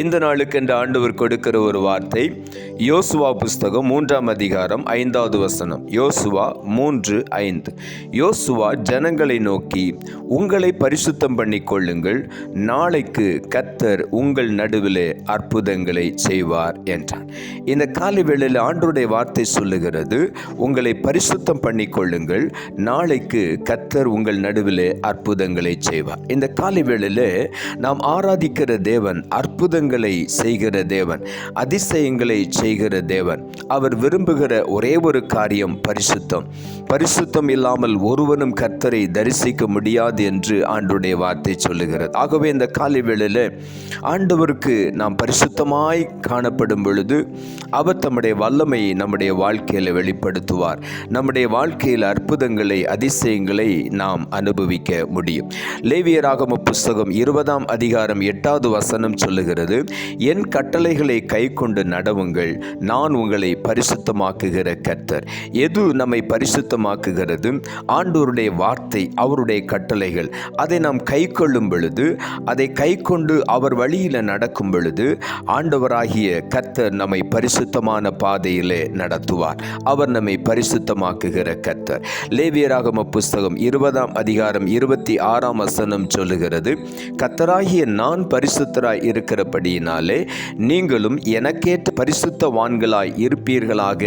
இந்த நாளுக்கு என்று ஆண்டவர் கொடுக்கிற ஒரு வார்த்தை யோசுவா புஸ்தகம் மூன்றாம் அதிகாரம் ஐந்தாவது வசனம். யோசுவா மூன்று ஐந்து. யோசுவா ஜனங்களை நோக்கி உங்களை பரிசுத்தம் பண்ணி கொள்ளுங்கள் நாளைக்கு கத்தர் உங்கள் நடுவிலே அற்புதங்களை செய்வார் என்றான். இந்த காலை வேளையில் ஆண்டவருடைய வார்த்தை சொல்லுகிறது உங்களை பரிசுத்தம் பண்ணி கொள்ளுங்கள் நாளைக்கு கத்தர் உங்கள் நடுவிலே அற்புதங்களை செய்வார். இந்த காலை வேளையில் நாம் ஆராதிக்கிற தேவன் அற்புதங்கள் செய்கிற தேவன். அதிசயங்களை செய்கிற தேவன். அவர் விரும்புகிற ஒரே ஒரு காரியம் பரிசுத்தம். பரிசுத்தம் இல்லாமல் ஒருவனும் கர்த்தரை தரிசிக்க முடியாது என்று ஆண்டுடைய வார்த்தை சொல்லுகிறது. ஆகவே இந்த காலை வேளையில் ஆண்டவருக்கு நாம் பரிசுத்தமாய் காணப்படும் பொழுது அவர் தம்முடைய வல்லமையை நம்முடைய வாழ்க்கையில் வெளிப்படுத்துவார். நம்முடைய வாழ்க்கையில் அற்புதங்களை அதிசயங்களை நாம் அனுபவிக்க முடியும். லேவியராகம புஸ்தகம் இருபதாம் அதிகாரம் எட்டாவது வசனம் சொல்லுகிறது என் கட்டளைகளை கை கொண்டு நடவுங்கள். நான் உங்களை பரிசுத்தமாக்குகிற கர்த்தர். எது நம்மை பரிசுத்தமாக்குகிறது? ஆண்டவருடைய வார்த்தை அவருடைய கட்டளைகள். அதை நாம் கை கொள்ளும் பொழுது அதை கை கொண்டு அவர் வழியில் நடக்கும் பொழுது ஆண்டவராகிய கர்த்தர் நம்மை பரிசுத்தமான பாதையிலே நடத்துவார். அவர் நம்மை பரிசுத்தமாக்குகிற கர்த்தர். லேவியராகம புஸ்தகம் இருபதாம் அதிகாரம் இருபத்தி ஆறாம் வசனம் சொல்லுகிறது கத்தராகிய நான் பரிசுத்தராய் இருக்கிறபடியினாலே நீங்களும் எனக்கேற்ற பரிசுத்தவான்களாய் இருப்பீர்களாக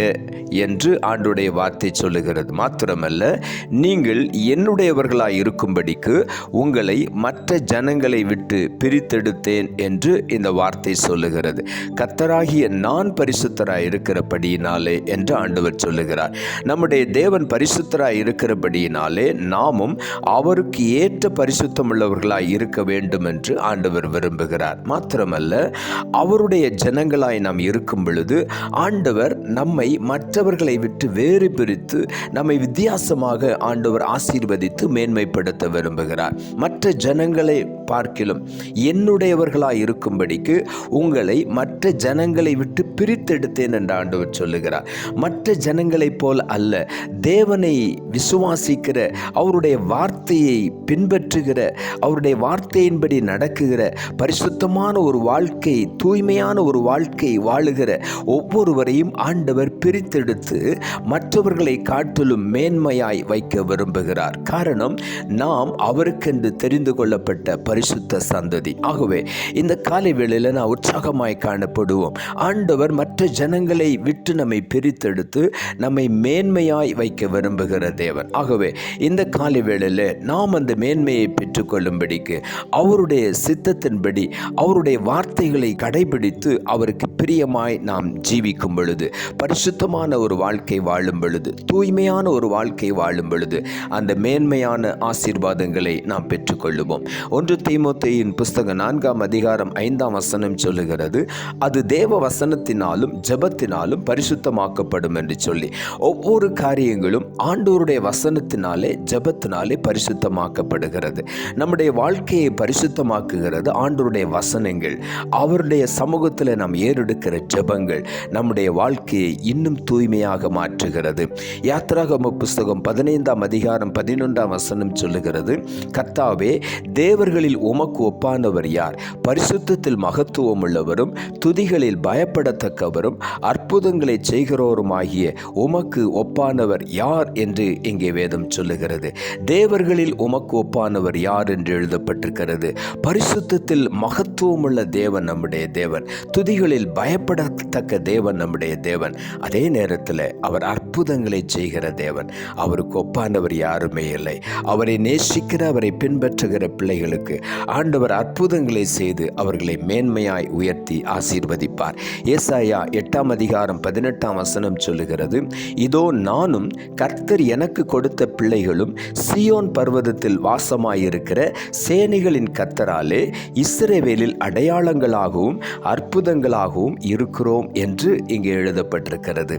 என்று ஆண்டுடைய வார்த்தை சொல்லுகிறது. மாத்திரமல்ல நீங்கள் என்னுடையவர்களாய் இருக்கும்படிக்கு உங்களை மற்ற ஜனங்களை விட்டு பிரித்தெடுத்தேன் என்று இந்த வார்த்தை சொல்லுகிறது. கத்தராகிய நான் பரிசுத்தராய் இருக்கிறபடியினாலே என்று ஆண்டவர் சொல்லுகிறார். நம்முடைய தேவன் பரிசு பரிசுத்தராய் இருக்கிறபடியினாலே நாமும் அவருக்கு ஏற்ற பரிசுத்தம் உள்ளவர்களாய் இருக்க வேண்டும் என்று ஆண்டவர் விரும்புகிறார். மாத்திரமல்ல அவருடைய ஜனங்களாய் நாம் இருக்கும் பொழுது ஆண்டவர் நம்மை மற்றவர்களை விட்டு வேறு பிரித்து நம்மை வித்தியாசமாக ஆண்டவர் ஆசீர்வதித்து மேன்மைப்படுத்த விரும்புகிறார். மற்ற ஜனங்களை பார்க்கிலும் என்னுடையவர்களாய் இருக்கும்படிக்கு உங்களை மற்ற ஜனங்களை விட்டு பிரித்தெடுத்தேன் என்று ஆண்டவர் சொல்லுகிறார். மற்ற ஜனங்களைப் போல் அல்ல தேவனை விசுவாசிக்கிற அவருடைய வார்த்தையை பின்பற்றுகிற அவருடைய வார்த்தையின்படி நடக்குகிற பரிசுத்தமான ஒரு வாழ்க்கை தூய்மையான ஒரு வாழ்க்கை வாழுகிற ஒவ்வொருவரையும் ஆண்டவர் பிரித்தெடுத்து மற்றவர்களை காட்டிலும் மேன்மையாய் வைக்க விரும்புகிறார். காரணம் நாம் அவருக்கென்று தெரிந்து கொள்ளப்பட்ட பரிசுத்த சந்ததி. ஆகவே இந்த காலை வேளையில் நான் உற்சாகமாய் காணப்படுவோம். ஆண்டவர் மற்ற ஜனங்களை விட்டு நம்மை பிரித்தெடுத்து நம்மை மேன்மையாய் வைக்க விரும்புகிற தேவன். ஆகவே இந்த காலை வேளையில் நாம் அந்த மேன்மையை பெற்றுக்கொள்ளும்படிக்கு அவருடைய சித்தத்தின்படி அவருடைய வார்த்தைகளை கடைபிடித்து அவருக்கு பிரியமாய் நாம் ஜீவிக்கும் பொழுது பரிசுத்தமான ஒரு வாழ்க்கை வாழும் பொழுது தூய்மையான ஒரு வாழ்க்கை வாழும் பொழுது அந்த மேன்மையான ஆசீர்வாதங்களை நாம் பெற்றுக்கொள்ளுவோம். ஒன்று தீமோத்தேயின் புஸ்தகம் நான்காம் அதிகாரம் ஐந்தாம் வசனம் சொல்லுகிறது அது தேவ வசனத்தினாலும் ஜெபத்தினாலும் பரிசுத்தமாக்கப்படும் என்று சொல்லி. ஒவ்வொரு காரியங்களும் ஆண்டோருடைய வசனத்தினாலே ஜெபத்தினாலே பரிசுத்தமாக்கப்படுகிறது. நம்முடைய வாழ்க்கையை பரிசுத்தமாக்குகிறது ஆண்டோருடைய வசனங்கள். அவருடைய சமூகத்தில் நாம் ஏறெடுக்கிற ஜெபங்கள் நம்முடைய வாழ்க்கையை இன்னும் தூய்மையாக மாற்றுகிறது. யாத்ராகம புஸ்தகம் பதினைந்தாம் அதிகாரம் பதினொன்றாம் வசனம் சொல்லுகிறது கர்த்தாவே தேவர்களில் உமக்கு ஒப்பானவர் யார்? பரிசுத்தத்தில் மகத்துவம் உள்ளவரும் துதிகளில் பயப்படத்தக்கவரும் அற்புதங்களை செய்கிறோருமாகிய உமக்கு ஒப்பானவர் யார் என்று இங்கே வேதம் சொல்லுகிறது. தேவர்களில் உமக்கு ஒப்பானவர் யார் என்று எழுதப்பட்டிருக்கிறது. பரிசுத்தத்தில் மகத்துவமுள்ள தேவன் நம்முடைய தேவன் துதிகளில் பயப்படத்தக்க தேவன் நம்முடைய தேவன். அதே நேரத்தில் அவர் அற்புதங்களை செய்கிற தேவன். அவருக்கு ஒப்பானவர் யாருமே இல்லை. அவரை நேசிக்கிற அவரை பின்பற்றுகிற பிள்ளைகளுக்கு ஆண்டவர் அற்புதங்களை செய்து அவர்களை மேன்மையாய் உயர்த்தி ஆசீர்வதிப்பார். ஏசாயா எட்டாம் அதிகாரம் பதினெட்டாம் வசனம் சொல்லுகிறது இதோ நானும் கர்த்தர் எனக்கு கொடுத்த பிள்ளைகளும் சியோன் பர்வதத்தில் வாசமாயிருக்கிற சேனைகளின் கர்த்தராலே இஸ்ரேவேலில் அடையாளங்களாகவும் அற்புதங்களாகவும் இருக்கிறோம் என்று இங்கே எழுதப்பட்டிருக்கிறது.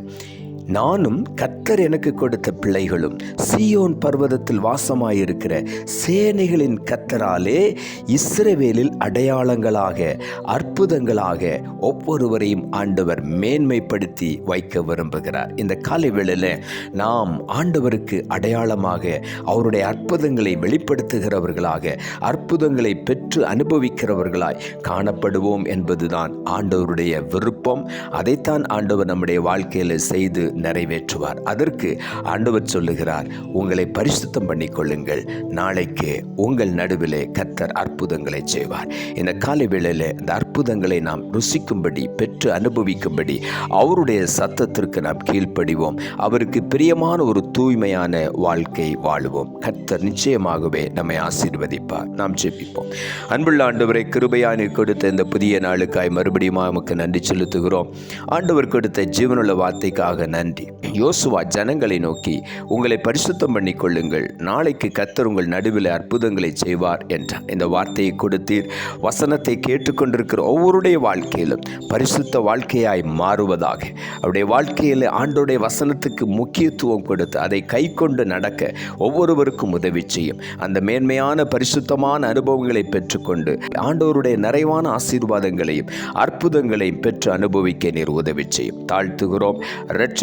நானும் கத்தர் எனக்கு கொடுத்த பிள்ளைகளும் சீயோன் பர்வதத்தில் வாசமாயிருக்கிற சேனைகளின் கத்தராலே இஸ்ரவேலில் அடையாளங்களாக அற்புதங்களாக ஒவ்வொருவரையும் ஆண்டவர் மேன்மைப்படுத்தி வைக்க விரும்புகிறார். இந்த காலை வேளையில் நாம் ஆண்டவருக்கு அடையாளமாக அவருடைய அற்புதங்களை வெளிப்படுத்துகிறவர்களாக அற்புதங்களை பெற்று அனுபவிக்கிறவர்களாய் காணப்படுவோம் என்பதுதான் ஆண்டவருடைய விருப்பம். அதைத்தான் ஆண்டவர் நம்முடைய வாழ்க்கையில் செய்து நிறைவேற்றுவார். அதற்கு ஆண்டவர் சொல்லுகிறார் உங்களை பரிசுத்தம் பண்ணிக்கொள்ளுங்கள். நாளைக்கு உங்கள் நடுவிலே கத்தர் அற்புதங்களை செய்வார். இந்த காலை வேளையில் இந்த அற்புதங்களை நாம் ருசிக்கும்படி பெற்று அனுபவிக்கும்படி அவருடைய சத்தத்திற்கு நாம் கீழ்ப்படிவோம். அவருக்கு பிரியமான ஒரு தூய்மையான வாழ்க்கை வாழுவோம். கர்த்தர் நிச்சயமாகவே நம்மை ஆசீர்வதிப்பார். நாம் ஜெபிப்போம். அன்புள்ள ஆண்டவரை கிருபையானி கொடுத்த இந்த புதிய நாளுக்காய் மறுபடியும் நமக்கு நன்றி செலுத்துகிறோம். ஆண்டவர் கொடுத்த ஜீவனுள்ள வார்த்தைக்காக நன்றி. யோசுவா ஜனங்களை நோக்கி உங்களை பரிசுத்தம் பண்ணி கொள்ளுங்கள் நாளைக்கு கத்தர் உங்கள் நடுவில் அற்புதங்களை செய்வார் என்றார். இந்த வார்த்தையை கொடுத்தீர். வசனத்தை கேட்டுக்கொண்டிருக்கிற ஒவ்வொருடைய வாழ்க்கையிலும் பரிசுத்த வாழ்க்கையாய் மாறுவதாக. அவருடைய வாழ்க்கையில் ஆண்டோடைய வசனத்துக்கு முக்கியத்துவம் கொடுத்து அதை கை கொண்டு நடக்க ஒவ்வொருவருக்கும் உதவி செய்யும். அந்த மேன்மையான பரிசுத்தமான அனுபவங்களை பெற்றுக்கொண்டு ஆண்டோருடைய நிறைவான ஆசீர்வாதங்களையும் அற்புதங்களையும் பெற்று அனுபவிக்க நீர் உதவி செய்யும். தாழ்த்துகிறோம்.